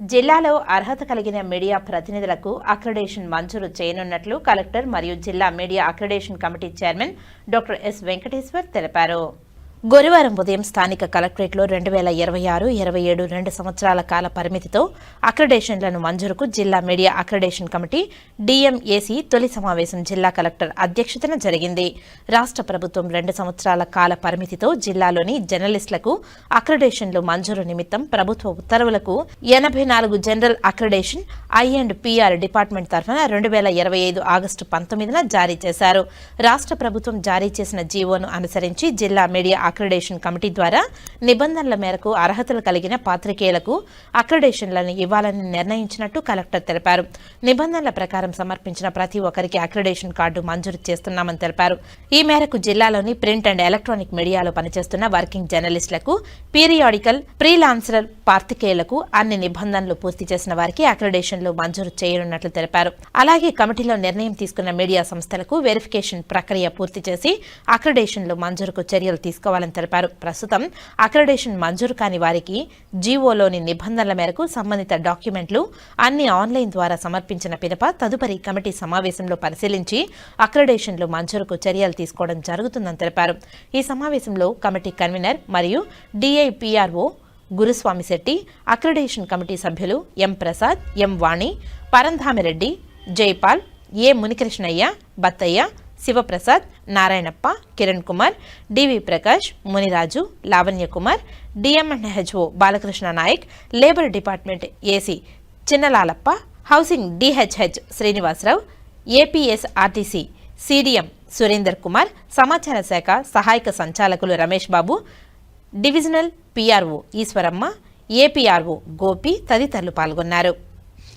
జిల్లాలో అర్హత కలిగిన మీడియా ప్రతినిధులకు అక్రెడేషన్ మంజూరు చేయనున్నట్లు కలెక్టర్ మరియు జిల్లా media accreditation committee chairman doctor S Venkateshwar తెలిపారు. గురువారం ఉదయం స్థానిక కలెక్టరేట్లో రెండు వేల ఇరవై ఆరు ఇరవై ఏడు రెండు సంవత్సరాల కాల పరిమితితో అక్రడేషన్లను మంజూరుకు జిల్లా మీడియా అక్రడేషన్ కమిటీ డిఎంఏసి తొలి సమావేశం జిల్లా కలెక్టర్ అధ్యక్షతన జరిగింది. రాష్ట్ర ప్రభుత్వం రెండు సంవత్సరాల కాల పరిమితితో జిల్లాలోని జర్నలిస్టులకు అక్రడేషన్లు మంజూరు నిమిత్తం ప్రభుత్వ ఉత్తర్వులకు ఎనభై నాలుగు general accreditation I and PR department తరఫున రెండు వేల ఇరవై ఐదు ఆగస్టు పంతొమ్మిదిన జారీ చేశారు. రాష్ట్ర ప్రభుత్వం జారీ చేసిన జీవోను అనుసరించి జిల్లా మీడియా అక్రిడేషన్ కమిటీ ద్వారా నిబంధనల మేరకు అర్హతలు కలిగిన పాత్రికేయులకు అక్రిడేషన్లను ఇవ్వాలని నిర్ణయించినట్టు కలెక్టర్ తెలిపారు. నిబంధనల ప్రకారం సమర్పించిన ప్రతి ఒక్కరికి అక్రిడేషన్ కార్డు మంజూరు చేస్తున్నామని తెలిపారు. ఈ మేరకు జిల్లాలోని ప్రింట్ అండ్ ఎలక్ట్రానిక్ మీడియాలో పనిచేస్తున్న వర్కింగ్ జర్నలిస్టులకు పీరియాడికల్ ఫ్రీలాన్సర్ పాత్రికేయులకు అన్ని నిబంధనలు పూర్తి చేసిన వారికి అక్రిడేషన్లు మంజూరు చేయనున్నట్లు తెలిపారు. అలాగే కమిటీలో నిర్ణయం తీసుకున్న మీడియా సంస్థలకు వెరిఫికేషన్ ప్రక్రియ పూర్తి చేసి అక్రిడేషన్లు మంజూరుకు చర్యలు తీసుకోవాలని తెలిపారు. ప్రస్తుతం అక్రిడేషన్ మంజూరు కాని వారికి జీవోలోని నిబంధనల మేరకు సంబంధిత డాక్యుమెంట్లు అన్ని ఆన్లైన్ ద్వారా సమర్పించిన పిదప తదుపరి కమిటీ సమావేశంలో పరిశీలించి అక్రిడేషన్లు మంజూరుకు చర్యలు తీసుకోవడం జరుగుతుందని తెలిపారు. ఈ సమావేశంలో కమిటీ కన్వీనర్ మరియు DIPRO Guruswamy Shetty accreditation committee సభ్యులు M Prasad M Vani Parandhamireddy Jaipal A Munikrishnaiah Battaiah Sivaprasad Narayanappa Kiran Kumar DV Prakash Muniraju Lavanya Kumar DMNHO Balakrishna Nayak labour department AC Chinnalalappa housing DHH Srinivasarao APS RTC CDM Surender Kumar సమాచార శాఖ సహాయక సంచాలకులు Ramesh Babu divisional PRO Eswaramma APRO Gopi తదితరులు పాల్గొన్నారు.